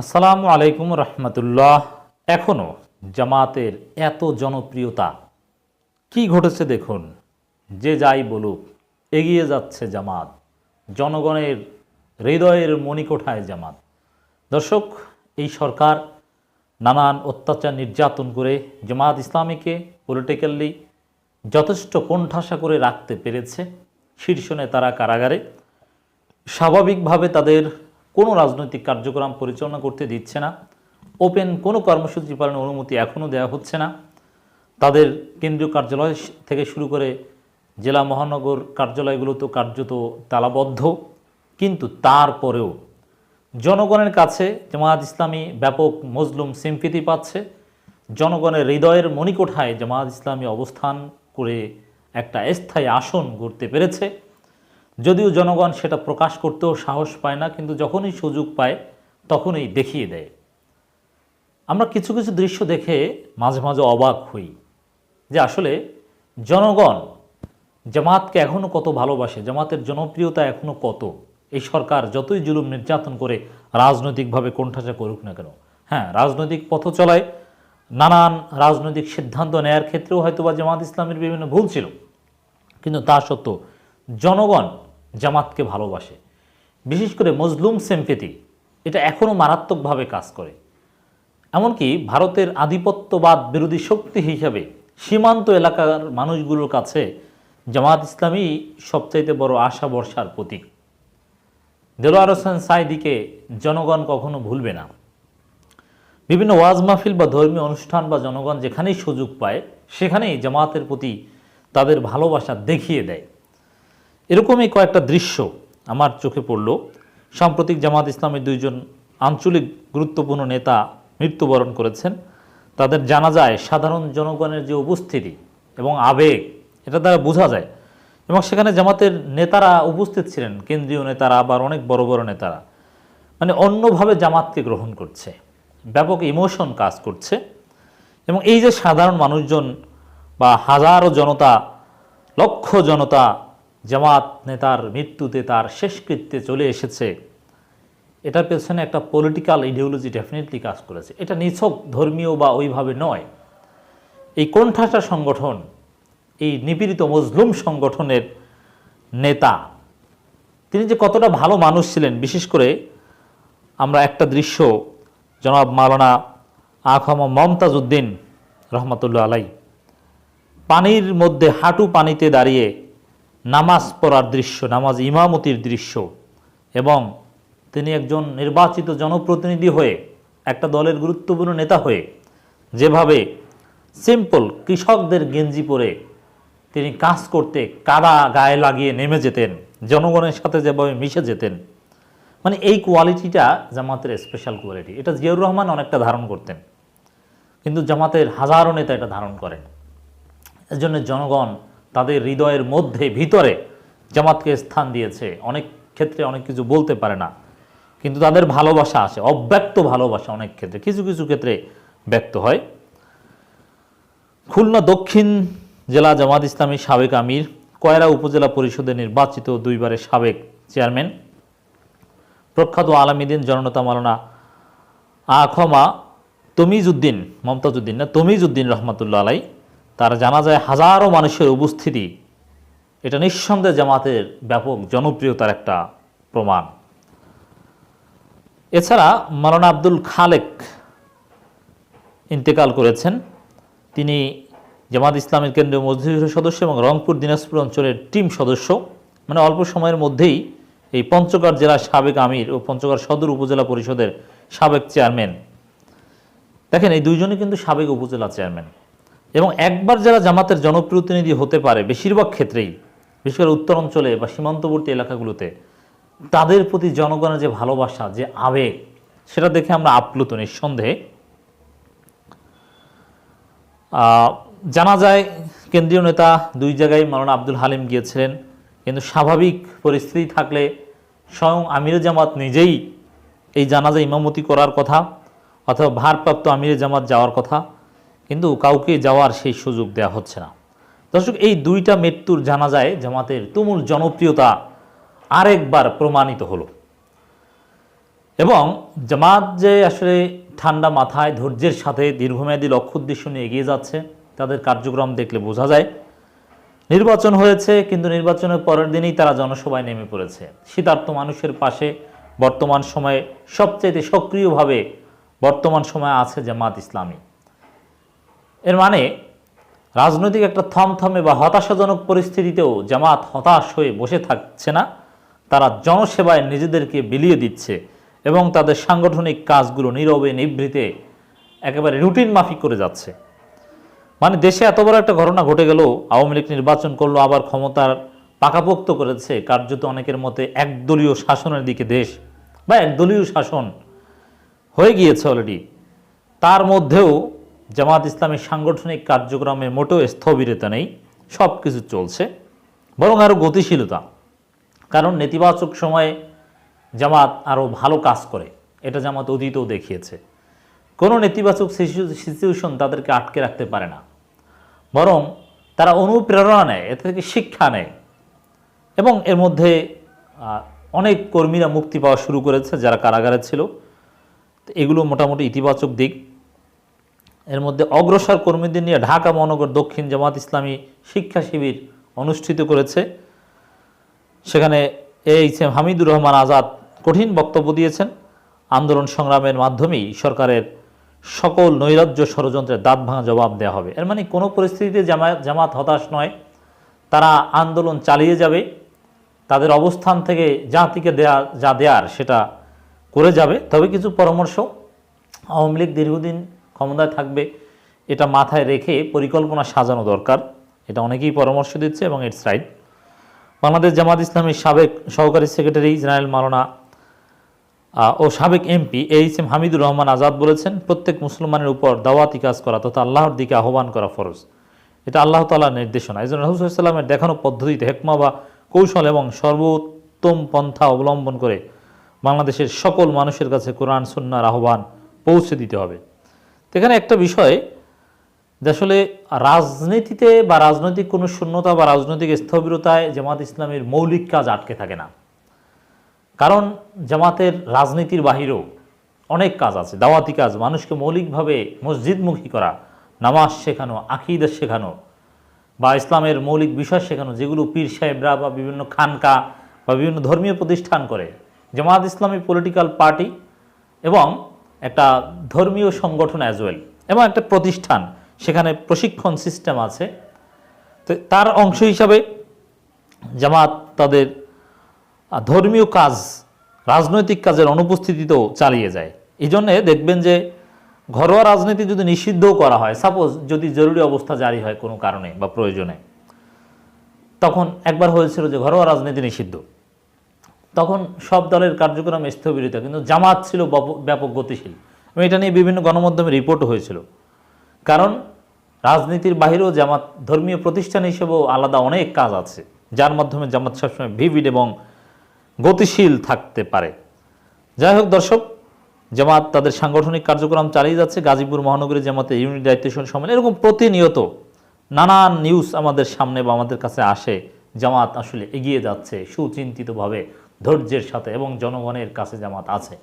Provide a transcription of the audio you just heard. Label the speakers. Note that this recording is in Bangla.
Speaker 1: আসসালামু আলাইকুম রহমতুল্লাহ। এখনও জামাতের এত জনপ্রিয়তা কি ঘটেছে দেখুন। যে যাই বলুক, এগিয়ে যাচ্ছে জামাত, জনগণের হৃদয়ের মণিকোঠায় জামাত। দর্শক, এই সরকার নানান অত্যাচার নির্যাতন করে জামাত ইসলামীকে পলিটিক্যালি যথেষ্ট কোণঠাসা করে রাখতে পেরেছে। শীর্ষ নেতারা কারাগারে স্বাভাবিকভাবে তাদের কোনো রাজনৈতিক কার্যক্রম পরিচালনা করতে দিচ্ছে না। ওপেন কোনো কর্মসূচি পালনের অনুমতি এখনও দেওয়া হচ্ছে না। তাদের কেন্দ্রীয় কার্যালয় থেকে শুরু করে জেলা মহানগর কার্যালয়গুলো তো কার্যত তালাবদ্ধ। কিন্তু তারপরেও জনগণের কাছে জামায়াত ইসলামী ব্যাপক মজলুম সিম্পিতি পাচ্ছে। জনগণের হৃদয়ের মণিকোঠায় জামায়াত ইসলামী অবস্থান করে একটা স্থায়ী আসন গড়তে পেরেছে। যদিও জনগণ সেটা প্রকাশ করতেও সাহস পায় না, কিন্তু যখনই সুযোগ পায় তখনই দেখিয়ে দেয়। আমরা কিছু কিছু দৃশ্য দেখে মাঝে মাঝে অবাক হই যে আসলে জনগণ জামাতকে এখনও কত ভালোবাসে, জামাতের জনপ্রিয়তা এখনও কত? এই সরকার যতই জুলুম নির্যাতন করে রাজনৈতিকভাবে কোণঠাসা করুক না কেন হ্যাঁ রাজনৈতিক পথ চলায় নানান রাজনৈতিক সিদ্ধান্ত নেয়ার ক্ষেত্রেও হয়তো বা জামাত ইসলামের বিভিন্ন ভুল ছিল। কিন্তু তা সত্ত্বেও জনগণ জামাতকে ভালোবাসে। বিশেষ করে মজলুম সেম্পেতি এটা এখনও মারাত্মকভাবে কাজ করে। এমনকি ভারতের আধিপত্যবাদ বিরোধী শক্তি হিসাবে সীমান্ত এলাকার মানুষগুলোর কাছে জামাত ইসলামী সবচাইতে বড় আশা বর্ষার প্রতীক। দেলোয়ার হোসেন সাইদিকে জনগণ কখনো ভুলবে না। বিভিন্ন ওয়াজ মাহফিল বা ধর্মীয় অনুষ্ঠান বা জনগণ যেখানেই সুযোগ পায়, সেখানেই জামাতের প্রতি তাদের ভালোবাসা দেখিয়ে দেয়। এরকমই কয়েকটা দৃশ্য আমার চোখে পড়ল। সাম্প্রতিক জামাত ইসলামের দুইজন আঞ্চলিক গুরুত্বপূর্ণ নেতা মৃত্যুবরণ করেছেন। তাদের জানা যায় সাধারণ জনগণের যে উপস্থিতি এবং আবেগ, এটা দ্বারা বোঝা যায়। এবং সেখানে জামাতের নেতারা উপস্থিত ছিলেন, কেন্দ্রীয় নেতারা আবার অনেক বড় বড় নেতারা। মানে অন্যভাবে জামাতকে গ্রহণ করছে, ব্যাপক ইমোশন কাজ করছে। এবং এই যে সাধারণ মানুষজন বা হাজারো জনতা, লক্ষ জনতা জামাত নেতার মৃত্যুতে তার শেষকৃত্যে চলে এসেছে। এটার পেছনে একটা পলিটিক্যাল ইডিওলজি ডেফিনেটলি কাজ করেছে। এটা নিছক, ধর্মীয় বা ওইভাবে নয়। এই কোণঠাসা সংগঠন, এই নিপীড়িত মজলুম সংগঠনের নেতা, তিনি যে কতটা ভালো মানুষ ছিলেন, বিশেষ করে আমরা একটা দৃশ্য, জনাব মালানা আখম মমতাজ উদ্দিন রহমতুল্লাহ আলাই পানির মধ্যে হাঁটু পানিতে দাঁড়িয়ে নামাজ পড়ার দৃশ্য, নামাজ ইমামতির দৃশ্য। এবং তিনি একজন নির্বাচিত জনপ্রতিনিধি হয়ে, একটা দলের গুরুত্বপূর্ণ নেতা হয়ে, যেভাবে সিম্পল কৃষকদের গেঞ্জি পরে তিনি কাজ করতে কাদা গায়ে লাগিয়ে নেমে যেতেন, জনগণের সাথে যেভাবে মিশে যেতেন। মানে এই কোয়ালিটিটা জামাতের স্পেশাল কোয়ালিটি এটা জিয়াউর রহমান অনেকটা ধারণ করতেন। কিন্তু জামাতের হাজারো নেতা এটা ধারণ করেন। এর জন্য জনগণ তাদের হৃদয়ের মধ্যে, ভিতরে জামাতকে স্থান দিয়েছে। অনেক ক্ষেত্রে অনেক কিছু বলতে পারে না। কিন্তু তাদের ভালোবাসা আছে, অব্যক্ত ভালোবাসা অনেক ক্ষেত্রে। কিছু কিছু ক্ষেত্রে ব্যক্ত হয়। খুলনা দক্ষিণ জেলা জামাত ইসলামী সাবেক আমির, কয়রা উপজেলা পরিষদের নির্বাচিত দুইবারের সাবেক চেয়ারম্যান। প্রখ্যাত আলামিদিন জননেতা মালানা আখমা তমিজউদ্দিন মমতাজউদ্দিন না তমিজউদ্দিন রহমতুল্লাহ আলাই তার জানা যায় হাজারো মানুষের উপস্থিতি। এটা নিঃসন্দেহে জামাতের ব্যাপক জনপ্রিয়তার একটা প্রমাণ। এছাড়া মালানা আব্দুল খালেক ইন্তেকাল করেছেন। তিনি জামাত ইসলামের কেন্দ্রীয় মজলিসের সদস্য এবং রংপুর দিনাজপুর অঞ্চলের টিম সদস্য। মানে অল্প সময়ের মধ্যেই এই পঞ্চগড় জেলার সাবেক আমির ও পঞ্চগড় সদর উপজেলা পরিষদের সাবেক চেয়ারম্যান। দেখেন, এই দুইজনই কিন্তু সাবেক উপজেলা চেয়ারম্যান। এবং একবার যারা জামাতের জনপ্রতিনিধি হতে পারে, বেশিরভাগ ক্ষেত্রেই, বিশেষ করে উত্তর অঞ্চলে বা সীমান্তবর্তী এলাকাগুলোতে, তাদের প্রতি জনগণের যে ভালোবাসা, যে আবেগ, সেটা দেখে আমরা আপ্লুত নিঃসন্দেহে। জানা যায়, কেন্দ্রীয় নেতা দুই জায়গায় মাওলানা আব্দুল হালিম গিয়েছিলেন, কিন্তু স্বাভাবিক পরিস্থিতি থাকলে স্বয়ং আমির জামাত নিজেই এই জানাজা ইমামতি করার কথা, অথবা ভারপ্রাপ্ত আমির জামাত যাওয়ার কথা কিন্তু কাউকে যাওয়ার সেই সুযোগ দেওয়া হচ্ছে না। দর্শক, এই দুইটা মৃত্যুর জানাজায় জামাতের তুমুল জনপ্রিয়তা আরেকবার প্রমাণিত হলো। এবং জামাত যে আসলে ঠান্ডা মাথায় ধৈর্যের সাথে দীর্ঘমেয়াদী লক্ষ্য উদ্দেশ্য নিয়ে এগিয়ে যাচ্ছে, তাদের কার্যক্রম দেখলে বোঝা যায়। নির্বাচন হয়েছে, কিন্তু নির্বাচনের পরের দিনেই তারা জনসভায় নেমে পড়েছে। শীতার্থ মানুষের পাশে বর্তমান সময়ে সবচেয়ে সক্রিয়ভাবে বর্তমান সময়ে আছে জামাত ইসলামী। এর মানে রাজনৈতিক একটা থমথমে বা হতাশাজনক পরিস্থিতিতেও জামাত হতাশ হয়ে বসে থাকছে না, তারা জনসেবায় নিজেদেরকে বিলিয়ে দিচ্ছে এবং তাদের সাংগঠনিক কাজগুলো নীরবে নিভৃতে একেবারে রুটিন মাফিক করে যাচ্ছে। মানে দেশে এত বড় একটা ঘটনা ঘটে গেল, আওয়ামী লীগ নির্বাচন করল, আবার ক্ষমতার পাকাপোক্ত করেছে, কার্যত অনেকের মতে একদলীয় শাসনের দিকে দেশ বা একদলীয় শাসন হয়ে গিয়েছে অলরেডি তার মধ্যেও জামাত ইসলামের সাংগঠনিক কার্যক্রমে মোটেও স্থবিরতা নেই সব কিছু চলছে। বরং আরও গতিশীলতা, কারণ নেতিবাচক সময়ে জামাত আরও ভালো কাজ করে, এটা জামাত অতীতেও দেখিয়েছে। কোনো নেতিবাচক সিচুয়েশন তাদেরকে আটকে রাখতে পারে না। বরং তারা অনুপ্রেরণা নেয় এ থেকে শিক্ষা নেয়। এবং এর মধ্যে অনেক কর্মীরা মুক্তি পাওয়া শুরু করেছে যারা কারাগারে ছিল। এগুলো মোটামুটি ইতিবাচক দিক। এর মধ্যে অগ্রসর কর্মীদের নিয়ে ঢাকা মহানগর দক্ষিণ জামাত ইসলামী শিক্ষা শিবির অনুষ্ঠিত করেছে। সেখানে এইচ এম হামিদুর রহমান আজাদ কঠিন বক্তব্য দিয়েছেন। আন্দোলন সংগ্রামের মাধ্যমেই সরকারের সকল নৈরাজ্য ষড়যন্ত্রের দাঁত ভাঙা জবাব দেওয়া হবে। এর মানে কোনো পরিস্থিতিতে জামায়াত, জামাত হতাশ নয়। তারা আন্দোলন চালিয়ে যাবে। তাদের অবস্থান থেকে জাতিকে দেয়া, যা দেয়ার সেটা করে যাবে। তবে কিছু পরামর্শ আওয়ামী লীগ দীর্ঘদিন ক্ষমতায় থাকবে এটা মাথায় রেখে পরিকল্পনা সাজানো দরকার। এটা অনেকেই পরামর্শ দিচ্ছে এবং ইটস রাইট বাংলাদেশ জামাত ইসলামীর সাবেক সহকারী সেক্রেটারি জেনারেল মাওলানা আহ, ও সাবেক MP H M Hamidur Rahman Azad বলেছেন প্রত্যেক মুসলমানের উপর দাওয়াতি কাজ করা তথা আল্লাহর দিকে আহ্বান করা ফরজ। এটা আল্লাহ তালার নির্দেশনা। এই জন্য রহুসাল্লামের দেখানো পদ্ধতিতে হেকমা বা কৌশল এবং সর্বোত্তম পন্থা অবলম্বন করে বাংলাদেশের সকল মানুষের কাছে কোরআন সুন্নার আহ্বান পৌঁছে দিতে হবে। এখানে একটা বিষয় যে আসলে রাজনীতিতে বা রাজনৈতিক কোনো শূন্যতা বা রাজনৈতিক স্থবিরতায় জামাত ইসলামের মৌলিক কাজ আটকে থাকে না। কারণ জামাতের রাজনীতির বাহিরেও অনেক কাজ আছে, দাওয়াতি কাজ, মানুষকে মৌলিকভাবে মসজিদমুখী করা, নামাজ শেখানো, আকিদা শেখানো বা ইসলামের মৌলিক বিষয় শেখানো, যেগুলো পীর সাহেবরা বা বিভিন্ন খানকা বা বিভিন্ন ধর্মীয় প্রতিষ্ঠান করে। জামাত ইসলামী পলিটিক্যাল পার্টি এবং একটা ধর্মীয় সংগঠন অ্যাজ ওয়েল এবং একটা প্রতিষ্ঠান, সেখানে প্রশিক্ষণ সিস্টেম আছে। তো তার অংশ হিসাবে জামাত তাদের ধর্মীয় কাজ, রাজনৈতিক কাজের অনুপস্থিতিতেও চালিয়ে যায়। এই জন্যে দেখবেন যে ঘরোয়া রাজনীতি যদি নিষিদ্ধও করা হয় সাপোজ যদি জরুরি অবস্থা জারি হয় কোনো কারণে বা প্রয়োজনে, তখন একবার হয়েছিল যে ঘরোয়া রাজনীতি নিষিদ্ধ। তখন সব দলের কার্যক্রম স্থবিরিত, কিন্তু জামাত ছিল ব্যাপক গতিশীল। এবং এটা নিয়ে বিভিন্ন গণমাধ্যমে রিপোর্ট হয়েছিল। কারণ রাজনীতির বাহিরেও জামাত, ধর্মীয় প্রতিষ্ঠান হিসেবেও আলাদা অনেক কাজ আছে, যার মাধ্যমে জামাত সবসময় ভিভিড এবং গতিশীল থাকতে পারে। যাই হোক দর্শক, জামাত তাদের সাংগঠনিক কার্যক্রম চালিয়ে যাচ্ছে। গাজীপুর মহানগরী জামাতে ইউনিট দায়িত্বশীল সম্মেলন। এরকম প্রতিনিয়ত নানান নিউজ আমাদের সামনে বা আমাদের কাছে আসে। জামাত আসলে এগিয়ে যাচ্ছে সুচিন্তিতভাবে। ধৈর্যের সাথে এবং জনগণের কাছে জামাত আছে।